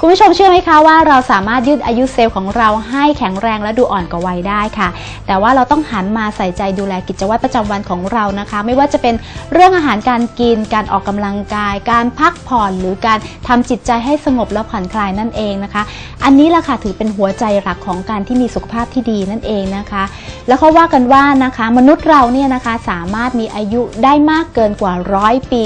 คุณผู้ชมเชื่อไหมคะว่าเราสามารถยืดอายุเซลล์ของเราให้แข็งแรงและดูอ่อนกว่าวัยได้ค่ะ แต่ว่าเราต้องหันมาใส่ใจดูแลกิจวัตรประจำวันของเรานะคะ ไม่ว่าจะเป็นเรื่องอาหารการกิน การออกกำลังกาย การพักผ่อนหรือการทำจิตใจให้สงบและผ่อนคลายนั่นเองนะคะ อันนี้แหละค่ะถือเป็นหัวใจหลักของการที่มีสุขภาพที่ดีนั่นเองนะคะ แล้วเขาว่ากันว่านะคะ มนุษย์เราเนี่ยนะคะสามารถมีอายุได้มากเกินกว่าร้อยปี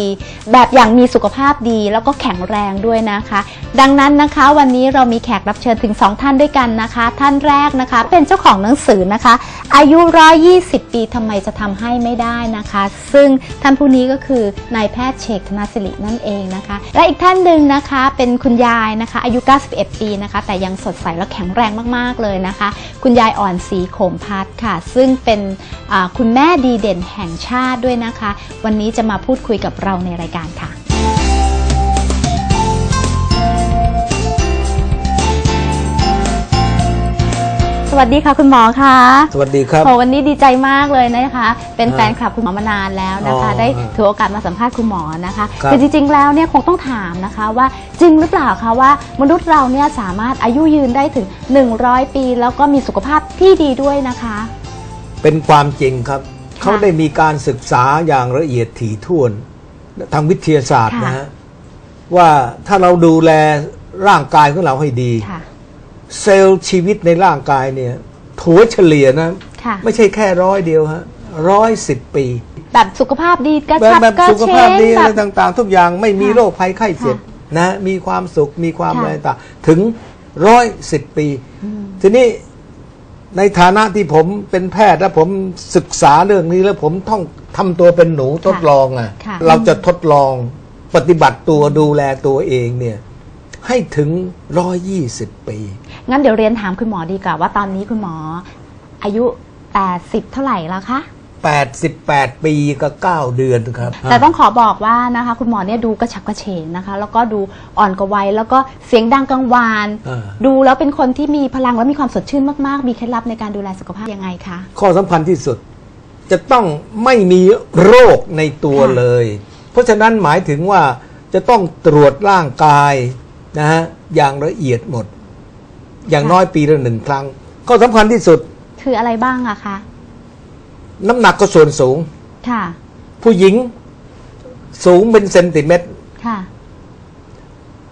แบบอย่างมีสุขภาพดีแล้วก็แข็งแรงด้วยนะคะ ดังนั้นนะคะวันนี้เรามีแขกรับเชิญถึง 2 ท่านด้วยกันนะคะ ท่านแรกนะคะ เป็นเจ้าของหนังสือนะคะอายุ 120 ปีทำไมจะทำให้ไม่ได้นะคะ ซึ่งท่านผู้นี้ก็คือนายแพทย์เชกธนสิรินั่นเองนะคะ และอีกท่านหนึ่งนะคะเป็นคุณยายนะคะ อายุ 91 ปีนะคะ แต่ยังสดใสและแข็งแรงมากๆเลยนะคะ คุณยายอ่อนสีโขมพัดค่ะ ซึ่งเป็นคุณแม่ดีเด่นแห่งชาติด้วยนะคะ วันนี้จะมาพูดคุยกับเราในรายการค่ะ สวัสดีค่ะคุณหมอคะสวัสดีครับโหวันนี้ดีใจมากเลยนะคะ เป็นแฟนอ่าคลับคุณหมอมานานแล้วนะคะอ๋อได้ถือโอกาสมาสัมภาษณ์คุณหมอนะคะครับคือจริงๆแล้วเนี่ยคงต้องถามนะคะว่าจริงหรือเปล่าคะว่ามนุษย์เราเนี่ยสามารถอายุยืนได้ถึง 100 ปี แล้วก็มีสุขภาพที่ดีด้วยนะคะ เป็นความจริงครับเขาได้มีการศึกษาอย่างละเอียดถี่ถ้วนทางวิทยาศาสตร์ค่ะนะฮะว่าถ้าเราดูแลร่างกายของเราให้ดีค่ะ เซลล์ชีวิตในร่างกายเนี่ยถัวเฉลี่ยนะ ค่ะ ไม่ใช่แค่ร้อยเดียวฮะร้อยสิบปีแบบสุขภาพดีกระแบบชับแบบกระสุขเฉภาพงดีแบอะไรบ ต่างๆ ทุกอย่างไม่มีค่ะโรคภัยไข้เจ็บนะมีความสุขมีความค่ะ อะไรต่างถึงร้อยสิบปี อืม ทีนี้ในฐานะที่ผมเป็นแพทย์และผมศึกษาเรื่องนี้แล้วผมต้องทำตัวเป็นหนูทดลองอะ ค่ะ เราจะทดลองปฏิบัติตัวดูแลตัวเองเนี่ย ให้ถึงร้อยี่สิบปี งั้นเดี๋ยวเรียนถามคุณหมอดีกว่าว่าตอนนี้คุณหมอ อายุ 80 เท่าไหร่แล้วคะ 88 ปีกับ9เดือนครับ แต่ต้องขอบอกว่านะคะคุณหมอเนี่ยดูกระฉับกระเฉงนะคะ แล้วก็ดูอ่อนกว่าวัยแล้วก็เสียงดังกังวาน อ่า ดูแล้วเป็นคนที่มีพลังและมีความสดชื่นมากๆ มีเคล็ดลับในการดูแลสุขภาพยังไงคะ ข้อสำคัญที่สุดจะต้องไม่มีโรคในตัวค่ะ เลย เพราะฉะนั้นหมายถึงว่าจะต้องตรวจร่างกายนะฮะอย่างละเอียดหมด อย่างน้อยปีละหนึ่งครั้งข้อสำคัญที่สุดคืออะไรบ้างอะคะ น้ำหนักก็ส่วนสูง ค่ะ ผู้หญิงสูงเป็นเซนติเมตร ค่ะ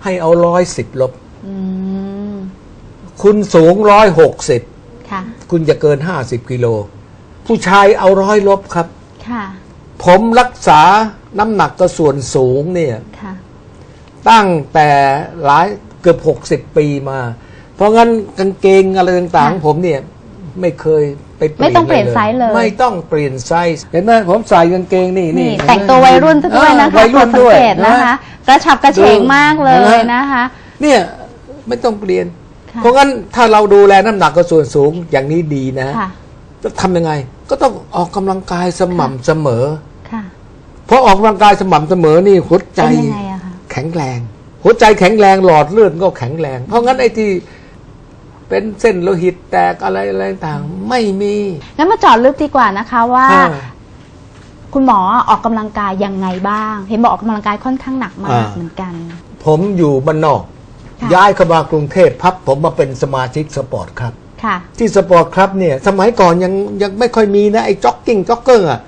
ให้เอาร้อยสิบลบ อืม คุณสูงร้อยหกสิบค่ะ คุณจะเกินห้าสิบกิโล ผู้ชายเอาร้อยลบครับ ค่ะ ผมรักษาน้ำหนักก็ส่วนสูงเนี่ย ค่ะ ตั้งแต่หลายเกือบหกสิบปีมา เพราะงั้นกางเกงอะไรต่างๆค่ะของผมเนี่ยไม่เคยไปเปลี่ยนไม่ต้องเปลี่ยนไซส์เลย ไม่ต้องเปลี่ยนไซส์เห็นไหมผมใส่กางเกงนี่นี่นี่แต่งตัววัยรุ่นซะด้วยนะคะเออวัยรุ่นสัด้วยเกตนะคะกระฉับกระเฉงมากเลยเห็นไหมนะคะ เนี่ยไม่ต้องเปลี่ยนค่ะเพราะงั้นถ้าเราดูแลน้ำหนักกับส่วนสูงอย่างนี้ดีนะค่ะจะทำยังไง ก็ต้องออกกำลังกายสม่ำเสมอค่ะเพราะออกกำลังกายสม่ำเสมอนี่หัวใจเป็นยังไงอะคะแข็งแรง หัวใจแข็งแรงหลอดเลือดก็แข็งแรง เพราะงั้นไอ้ที่ เป็นเส้นโลหิตแตกอะไรอะไรต่างไม่มีงั้นมาเจาะลึกดีกว่านะคะว่า อ่า คุณหมอออกกำลังกายยังไงบ้าง เห็นบอกออกกำลังกายค่อนข้างหนักมากอ่า เหมือนกัน ผมอยู่บ้านนอก ค่ะ ย้ายเข้ามากรุงเทพพับผมมาเป็นสมาชิกสปอร์ตครับ ค่ะ ที่สปอร์ตครับเนี่ยสมัยก่อนยังยังไม่ค่อยมีนะ ไอ้จ็อกกิ้งจ็อกเกอร์อะ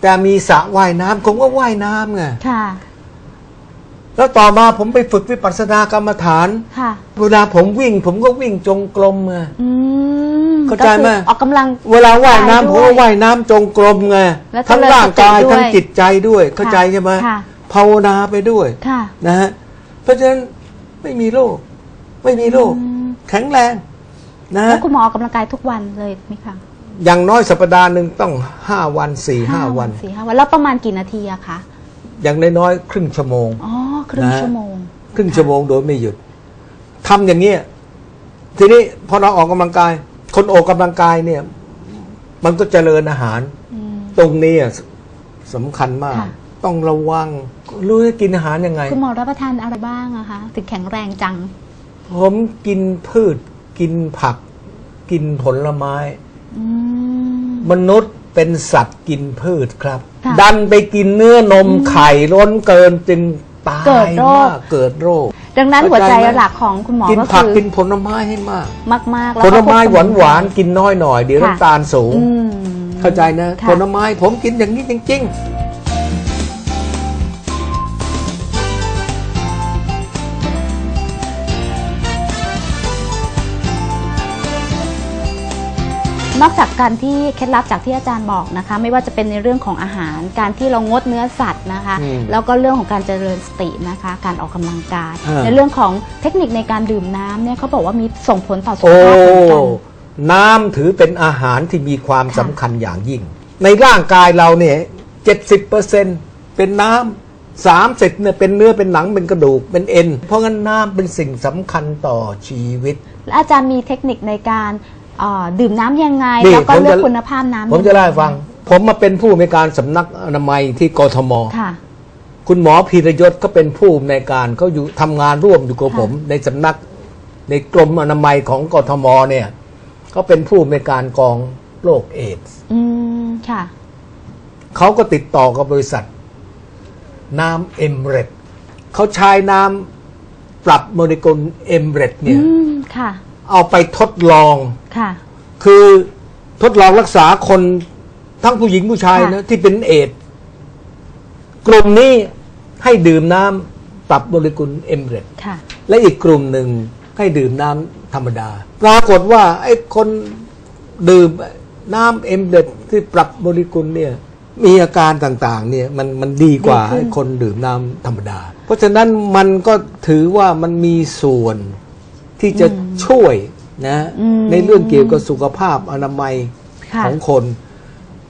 แต่มีสระว่ายน้ำผมก็ว่ายน้ำไง ค่ะ แล้วต่อมาผมไปฝึกวิปัสสนากรรมฐาน ค่ะเวลาผมวิ่ง ผมก็วิ่งจงกรมไง อืมเข้าใจไหม ก็คือออกกำลัง เวลาว่ายน้ำด้ผวยมก็ว่ายน้ำจงกรมไงแล้วทั้งร่างกายเจริญสติด้วยทั้งจิตใจด้วย เข้าใจใช่ไหมค่ะ ภาวนาไปด้วยค่ะ นะฮะเพราะฉะนั้นไม่มีโรคไม่มีโรคอืม แข็งแรงนะแล้ฮะวคุณหมอออกกำลังกายทุกวันเลยไหมคะอย่างน้อยสัปดาห์หนึ่งต้องห้าวันสี่ห้าวัน สี่ห้าวัน แล้วประมาณกี่นาทีอะคะ อย่างน้อยๆครึ่งชั่วโมง อ๋อ ครึ่งนะชั่วโมง ครึ่งชั่วโมงโดยไม่หยุดทำอย่างเงี้ยทีนี้พอเราออกกำลังกาย คนออกกำลังกายเนี่ย มันก็เจริญอาหารอืมตรงนี้อะสำคัญมากค่ะต้องระวังรู้จะกินอาหารยังไงคุณหมอรับประทานอะไรบ้างอะคะถึงแข็งแรงจัง ผมกินพืช กินผัก กินผลไม้อืมมนุษย์เป็นสัตว์กินพืชครับค่ะดันไปกินเนื้อนมไข่ล้นเกินจึง ตาเกิดยโรค มากเกิดโรค ดังนั้นเข้าหัวใจใจไหม หลักของคุณหมอกินก็ผักคือกินผลไม้ให้มาก มากๆแล้วผก็ลไม้พหวานสมุหวานๆกินน้อยหน่อยเดี๋ยวค่ะ น้ำตาลสูง อืม เข้าใจนะ ค่ะ ผลไม้ผมกินอย่างนี้จริง ๆ นอกจากการที่เคล็ดลับจากที่อาจารย์บอกนะคะ ไม่ว่าจะเป็นในเรื่องของอาหาร การที่เรางดเนื้อสัตว์นะคะ อืมแล้วก็เรื่องของการเจริญสตินะคะ การออกกำลังกาย อ่า ในเรื่องของเทคนิคในการดื่มน้ำเนี่ยเขาบอกว่ามีส่งผลต่อสุขโอ้ ภาพเหมือนกัน น้ำถือเป็นอาหารที่มีความค่ะ สำคัญอย่างยิ่ง ในร่างกายเราเนี่ยเจ็ดสิบเปอร์เซ็นเป็นน้ำสามสิบเนี่ยเป็นเนื้อเป็นหนังเป็นกระดูกเป็นเอ็น เพราะงั้นน้ำเป็นสิ่งสำคัญต่อชีวิต และอาจารย์มีเทคนิคในการ เอ่อดื่มน้ำยังไง นี่แล้วก็ผมเลือกจะคุณภาพน้ำผมจะเล่าให้ฟัง ผมมาเป็นผู้ในวยการสำนักอนามัยที่กทม ค่ะ คุณหมอพีรยศก็เป็นผู้ในวยการเขาอยู่ทำงานร่วมอยู่กับค่ะ ผม ในสำนักในกรมอนามัยของกทมเนี่ยเขาเป็นผู้ในวยการกองโรคเอดส์อืมค่ะ เขาก็ติดต่อกับบริษัท น้ำเอมเรตเขาใช้น้ำปรับโมเลกุลเอมเรตเนี่อืยมค่ะ เอาไปทดลอง ค่ะ คือทดลองรักษาคนทั้งผู้หญิงผู้ชายนะที่เป็นเอดส์กลุ่มนี้ให้ดื่มน้ำปรับโมเลกุลเอมเรตค่ะ และอีกกลุ่มหนึ่งให้ดื่มน้ำธรรมดา ปรากฏว่าไอ้คนดื่มน้ำเอ็มเด็ดที่ปรับโมเลกุลเนี่ยมีอาการต่างๆเนี่ยมันมันดีกว่าดีขึ้น ไอ้คนดื่มน้ำธรรมดา เพราะฉะนั้นมันก็ถือว่ามันมีส่วน ที่จะช่วยนะอืมในเรื่องเกี่ยวกับสุขภาพอนามัยค่ะของคน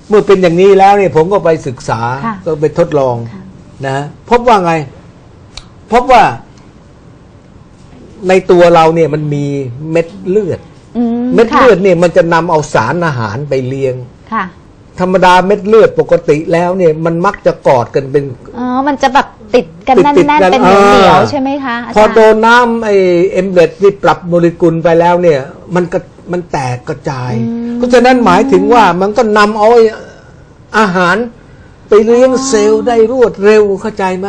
เมื่อเป็นอย่างนี้แล้วเนี่ยผมก็ไปศึกษาค่ะก็ไปทดลองค่ะนะพบว่าไง พบว่า ในตัวเราเนี่ยมันมีเม็ดเลือดอืมเม็ดค่ะเลือดเนี่ยมันจะนำเอาสารอาหารไปเลี้ยงค่ะ ธรรมดาเม็ดเลือดปกติแล้วเนี่ยมันมักจะกอดกันเป็น อ๋อ มันจะแบบติดกันติแน่ดติดนกัๆนเป็นเหนียวอ่า ๆใช่ไหมคะาพอจารย์โดนน้ำไอเอ็มเบลดที่ปรับโมเลกุลไปแล้วเนี่ย มันก็มันแตกกระจาย เพราะฉะนั้นหมายถึงว่ามันก็นำเอาไอ้อาหารไปเลี้ยงเซลล์ได้รวดเร็วเข้าใจไหม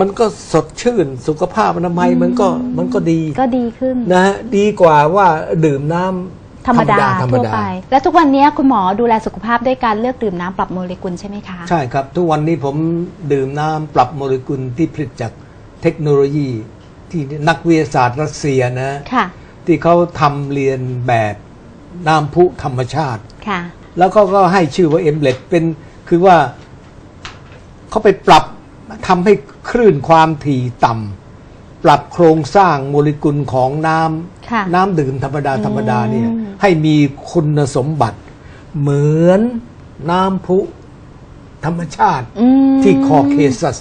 มันก็สดชื่นสุขภาพอนามัยมันก็มันก็ดีก็ดีขึ้น นะฮะดีกว่าว่าดื่มน้ำ ธรรมดาธรรมทั่วดา ไป และทุกวันนี้คุณหมอดูแลสุขภาพด้วยการเลือกดื่มน้ำปรับโมเลกุลใช่ไหมคะ ใช่ครับ ทุกวันนี้ผมดื่มน้ำปรับโมเลกุลที่ผลิตจากเทคโนโลยีที่นักวิทยาศาสตร์รัสเซียนะ ค่ะ ที่เขาทำเรียนแบบน้ำพุธรรมชาติ ค่ะ แล้วเขาก็ให้ชื่อว่าเอมเลตเป็นคือว่าเขาไปปรับทำให้คลื่นความถี่ต่ำ ปรับโครงสร้างโมเลกุลของน้ำค่ะน้ำดื่มธรรมดาธรรมดาเนี่ยอืม ให้มีคุณสมบัติ เหมือนน้ำพุธรรมชาติ อืม ที่คอเคซัส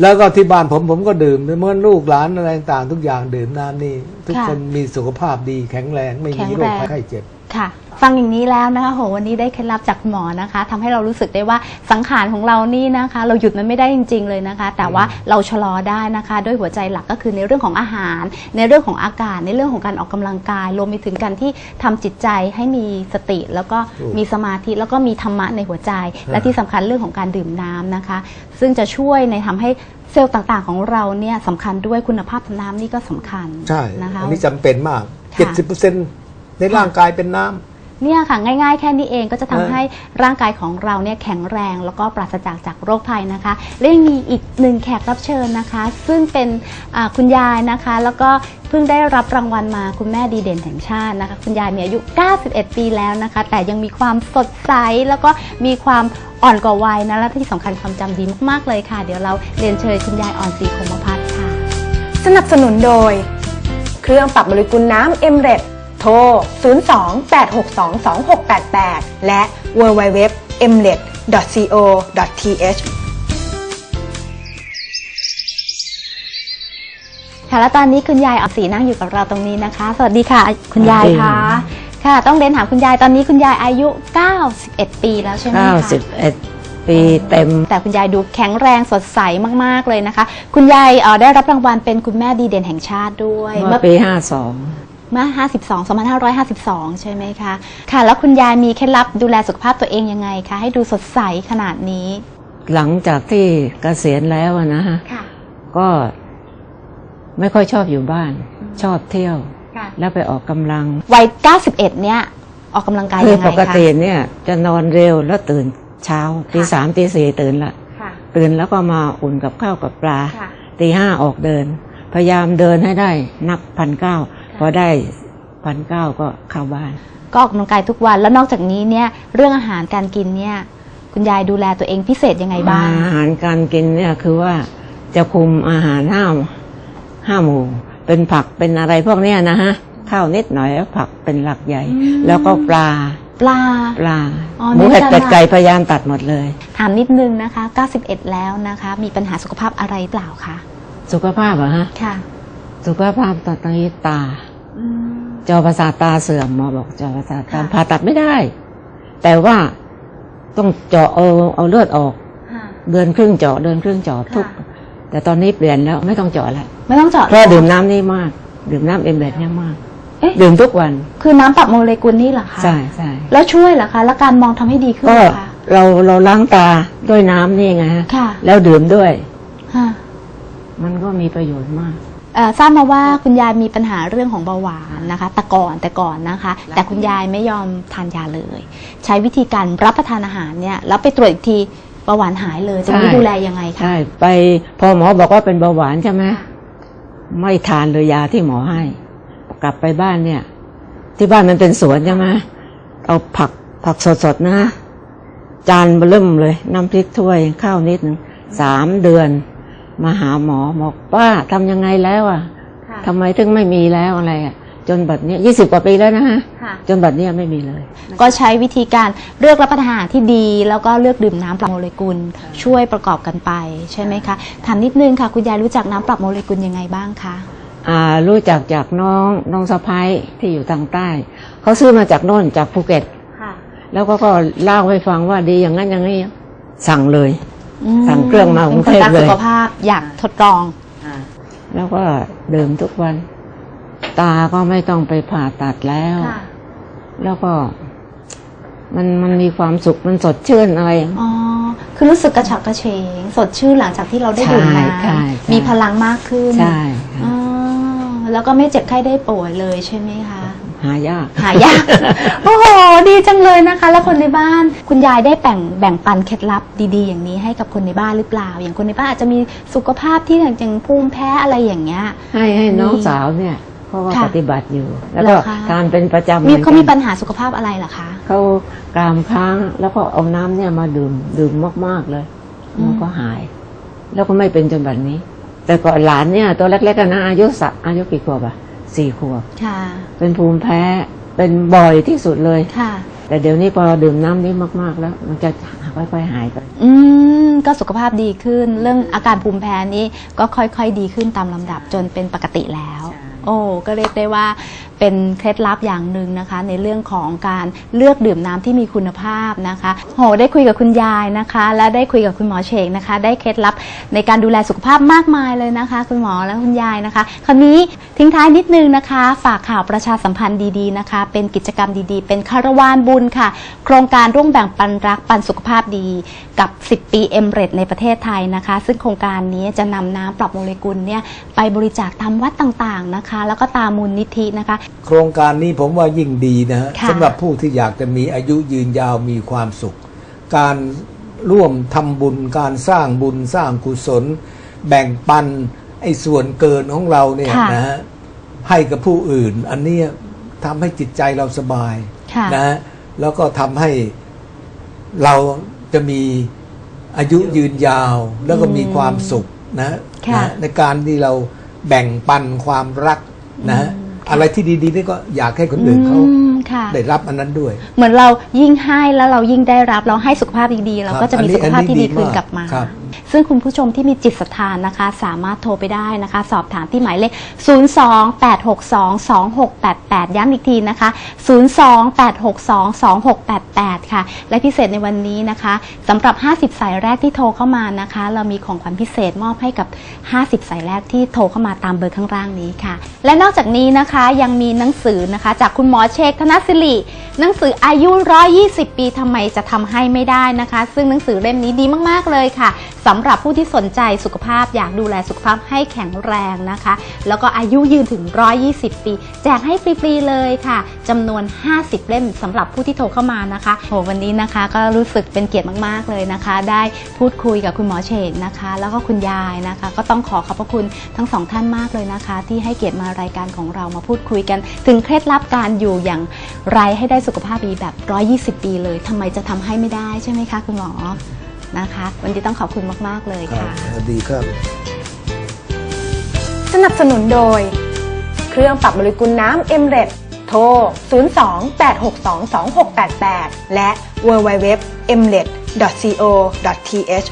แล้วก็ที่บ้านผมผมก็ดื่มเมื่อลูกหลานอะไรต่างๆทุกอย่างดื่มน้ำนี่ ทุกค่ะคนมีสุขภาพดีแข็งแรงไม่แข็มีงโรแรคงภัยไข้เจ็บ ค่ะ ฟังอย่างนี้แล้วนะคะโหวันนี้ได้เคล็ดลับจากคุณหมอนะคะทำให้เรารู้สึกได้ว่าสังขารของเรานี่นะคะ เราหยุดมันไม่ได้จริง ๆ เลยนะคะ แต่ว่าเราชะลอได้นะคะ ด้วยหัวใจหลักก็คือในเรื่องของอาหาร ในเรื่องของอากาศ ในเรื่องของการออกกำลังกายรวมไปถึงการที่ทำจิตใจให้มีสติ แล้วก็ถูกมีสมาธิแล้วก็มีธรรมะในหัวใจ และที่สำคัญเรื่องของการดื่มน้ำนะคะ ซึ่งจะช่วยในทำให้เซลล์ต่างๆ ของเราเนี่ยสำคัญด้วยคุณภาพน้ำนี่ก็สำคัญใช่นะคะอันนี้จำเป็นมากค่ะ70% ในร่างกายเป็นน้ำ เนี่ยค่ะง่ายๆ แค่นี้เองก็จะทำเออให้ร่างกายของเราเนี่ยแข็งแรงแล้วก็ปราศจากจากโรคภัยนะคะและยังมีอีกหนึ่งแขกรับเชิญนะคะ ซึ่งเป็นอ่าคุณยายนะคะ แล้วก็เพิ่งได้รับรางวัลมาคุณแม่ดีเด่นแห่งชาตินะคะ คุณยายมีอายุ 91 ปีแล้วนะคะ แต่ยังมีความสดใสแล้วก็มีความอ่อนกว่าวัยนะและที่สำคัญความจำดีมากๆเลยค่ะ เดี๋ยวเราเรียนเชิญคุณยายอ่อนศรีคมพัฒน์ค่ะ สนับสนุนโดย เครื่องปรับโมเลกุลน้ำเอ็มเร โทร 02-862-2688 และ w w w e m r e t c o th ค่ะและตอนนี้คุณยายออศรีนั่งอยู่กับเราตรงนี้นะคะ สวัสดีค่ะคุณยายสวัสดีคะค่ะ ต้องเรียนถามคุณยายตอนนี้คุณยายอายุ 91 ปีแล้วใช่ไหมคะ91 ปีเต็ม แต่คุณยายดูแข็งแรงสดใสมาก ๆ เลยนะคะ คุณยายเอ่อได้รับรางวัลเป็นคุณแม่ดีเด่นแห่งชาติด้วยเมื่อปี เมื่อ 52 2552 ใช่ไหมคะ ค่ะ แล้วคุณยายมีเคล็ดลับดูแลสุขภาพตัวเองยังไงคะ ให้ดูสดใสขนาดนี้52หลังจากที่เกษียณแล้วอะนะฮะค่ะ ก็ไม่ค่อยชอบอยู่บ้าน ชอบเที่ยว ค่ะ แล้วไปออกกำลัง วัย 91 เนี่ย ออกกำลังกายคือยังไงปคะกติเนี่ยจะนอนเร็วแล้วตื่นเช้าตีสามตีสี่ตื่นละค่ะ ตื่นแล้วก็มาอุ่นกับข้าวกับปลาค่ะ ตีห้าออกเดิน พยายามเดินให้ได้นับพันเก้า พอได้พันเก้าก็เข้าบ้าน ก็ออกกำลังกายทุกวันแล้วนอกจากนี้เนี่ยเรื่องอาหารการกินเนี่ยคุณยายดูแลตัวเองพิเศษยังไงบ้าง อาหารการกินเนี่ยคือว่าจะคุมอาหารห้าห้าหมู่เป็นผักเป็นอะไรพวกเนี้ยนะฮะข้าวนิดหน่อยแล้วผักเป็นหลักใหญ่ อืม แล้วก็ปลาปลา ปลาอ๋อหมูเห็ดเน้นเป็ดตลาดไก่พยายามตัดหมดเลย ถามนิดนึงนะคะ 91 แล้วนะคะ มีปัญหาสุขภาพอะไรเปล่าคะ สุขภาพเหรอฮะ ค่ะ สุขภาพตอนนี้ตา จอประสาทตาเสื่อมหมอบอกจอประสาทตาค่ะผ่าตัดไม่ได้ แต่ว่าต้องเจาะเอาเอาเลือดออกเดินครึ่งเจาะเดินครึ่งเจาะทุก แต่ตอนนี้เปลี่ยนแล้วไม่ต้องเจาะแล้วไม่ต้องเจาะเพราะดื่มน้ำนี่มาก ดื่มน้ำเอ็มเบดเนี่ยมากเอ๊ะดื่มทุกวัน คือน้ำปรับโมเลกุลนี่เหรอคะใช่ใช่แล้วช่วยเหรอคะ แล้วการมองทำให้ดีขึ้นก็เหรอคะเราเราล้างตาด้วยน้ำนี่ไงฮะค่ะแล้วดื่มด้วยฮะมันก็มีประโยชน์มากเอ่อ ทราบมาว่าคุณยายมีปัญหาเรื่องของเบาหวานนะคะ แต่ก่อนแต่ก่อนนะคะ แต่คุณยายไม่ยอมทานยาเลย ใช้วิธีการรับประทานอาหารเนี่ยแล้วไปตรวจอีกทีเบาหวานหายเลยจะไม่ใช่ดูแลยังไงคะใช่ไปพอหมอบอกว่าเป็นเบาหวานใช่ไหมไม่ทานเลยยาที่หมอให้ กลับไปบ้านเนี่ย ที่บ้านมันเป็นสวนใช่ไหมเอาผักผักสดๆนะ จานเริ่มเลย น้ำพริกถ้วยข้าวนิดหนึ่งสามเดือน มาหาหมอบอกป้าทำยังไงแล้วอะทำไมถึงไม่มีแล้วอะไรอะจนบัดเนี้ยี่สิบกว่าปีแล้วนะฮะค่ะจนบัดเนี้ยไม่มีเลย ก็ใช้วิธีการเลือกรับประทานอาหารที่ดี แล้วก็เลือกดื่มน้ำปรับโมเลกุล ช่วยประกอบกันไปใช่ไหมคะถามนิดนึงค่ะ คุณยายรู้จักน้ำปรับโมเลกุลยังไงบ้างคะอ่ารู้จักจากน้องน้องสะพ้ายที่อยู่ทางใต้ เขาซื้อมาจากโน่นจากภูเก็ตค่ะแล้วก็ก็เล่าให้ฟังว่าดีอย่างนั้นอย่างนี้สั่งเลยอืม สั่งเครื่องมากรุงเทพป็นคนรักเลยสุขภาพอยากทดลองแล้วก็ดื่มทุกวัน ตาก็ไม่ต้องไปผ่าตัดแล้วแล้วก็ มันมันมีความสุขมันสดชื่นอะไร อ๋อคือรู้สึกกระฉับกระเฉง สดชื่นหลังจากที่เราได้ดื่มใช่น้ใช่ใช่ำมีพลังมากขึ้นใช่อ๋อแล้วก็ไม่เจ็บไข้ได้ป่วยเลยใช่ไหมคะ หายาก หายาก โอ้โห ดีจังเลยนะคะ แล้วคนในบ้าน คุณยายได้แบ่งแบ่งปันเคล็ดลับดีๆ อย่างนี้ให้กับคนในบ้านหรือเปล่า อย่างคนในบ้านอาจจะมีสุขภาพที่อย่างอย่างภูมิแพ้อะไรอย่างเงี้ย ให้ให้น้องนี่สาวเนี่ยเพราะว่าค่ะปฏิบัติอยู่ แล้วก็เหรอคะทานเป็นประจำมีหอนกันเขามีปัญหาสุขภาพอะไรเหรอคะ เขากรามค้างแล้วก็เอาน้ำเนี่ยมาดื่มดื่มมากๆเลยอืม มันก็หาย แล้วก็ไม่เป็นจนแบบนี้ แต่ก่อนหลานเนี่ยตัวเล็กๆกันนะอายุสัอายุกี่ขวบอะ สี่ขวบค่ะเป็นภูมิแพ้เป็นบ่อยที่สุดเลยค่ะ แต่เดี๋ยวนี้พอดื่มน้ำนี้มาก ๆ แล้ว มันจะค่อยๆหายไป อืมก็สุขภาพดีขึ้น เรื่องอาการภูมิแพ้นี้ก็ค่อยๆดีขึ้นตามลำดับจนเป็นปกติแล้ว โอ้ก็เรียกได้ว่าเป็นเคล็ดลับอย่างหนึ่งนะคะ ในเรื่องของการเลือกดื่มน้ำที่มีคุณภาพนะคะโหได้คุยกับคุณยายนะคะ และได้คุยกับคุณหมอเชงนะคะ ได้เคล็ดลับในการดูแลสุขภาพมากมายเลยนะคะ คุณหมอและคุณยายนะคะ คราวนี้ทิ้งท้ายนิดนึงนะคะ ฝากข่าวประชาสัมพันธ์ดีๆนะคะ เป็นกิจกรรมดีๆ เป็นคารวานบุญค่ะ โครงการร่วมแบ่งปันรักปันสุขภาพดีกับ 10 ปีเอ็มเรดในประเทศไทยนะคะ ซึ่งโครงการนี้จะนำน้ำปรับโมเลกุลเนี่ยไปบริจาคตามวัดต่างๆนะคะแล้วก็ตามมูลนิธินะคะ โครงการนี้ผมว่ายิ่งดีนะฮะค่ะ สำหรับผู้ที่อยากจะมีอายุยืนยาวมีความสุข การร่วมทำบุญการสร้างบุญสร้างกุศล แบ่งปันไอ้ส่วนเกินของเราเนี่ยค่ะนะฮะให้กับผู้อื่น อันเนี้ยทำให้จิตใจเราสบายค่ะ นะฮะแล้วก็ทำให้เราจะมีอายุยืนยาวแล้วก็มีความสุขนะค่ะ นะในการที่เรา แบ่งปันความรักนะฮะอืมอะไรที่ดีๆนี่ก็อยากให้คนอื่นเขาอืมค่ะ ได้รับอันนั้นด้วย เหมือนเรายิ่งให้แล้วเรายิ่งได้รับเราให้สุขภาพดีๆเราก็จะมีครับสุขภาพที่ดีอันนี้ขึ้นดีมากกลับมา ครับ ซึ่งคุณผู้ชมที่มีจิตศรัทธานะคะ สามารถโทรไปได้นะคะ สอบถามที่หมายเลข 028622688 ย้ำอีกทีนะคะ 028622688 ค่ะ และพิเศษในวันนี้นะคะสำหรับ 50 สายแรกที่โทรเข้ามานะคะ เรามีของขวัญพิเศษมอบให้กับ 50 สายแรกที่โทรเข้ามาตามเบอร์ข้างล่างนี้ค่ะ และนอกจากนี้นะคะยังมีหนังสือนะคะ จากคุณหมอเชคธนศิริหนังสืออายุ 120 ปีทำไมจะทำให้ไม่ได้นะคะ ซึ่งหนังสือเล่มนี้ดีมาก ๆ เลยค่ะสำำหรับผู้ที่สนใจสุขภาพอยากดูแลสุขภาพให้แข็งแรงนะคะ แล้วก็อายุยืนถึง 120 ปี แจกให้ฟรีๆเลยค่ะจำนวน 50 เล่มสำหรับผู้ที่โทรเข้ามานะคะโหวันนี้นะคะก็รู้สึกเป็นเกียรติมากๆเลยนะคะ ได้พูดคุยกับคุณหมอเฉกนะคะ แล้วก็คุณยายนะคะ ก็ต้องขอขอบพระคุณทั้งสองท่านมากเลยนะคะ ที่ให้เกียรติมารายการของเรามาพูดคุยกัน ถึงเคล็ดลับการอยู่อย่างไรให้ได้สุขภาพดีแบบ 120 ปีเลยทำไมจะทำให้ไม่ได้ใช่ไหมคะคุณหมอ นะคะ วันนี้ต้องขอบคุณมาก ๆ เลยครับค่ะดีครับ สนับสนุนโดย เครื่องปรับโมเลกุลน้ำเอ็มเรดโทร 02-862-2688 และ w w w e m r e d c o th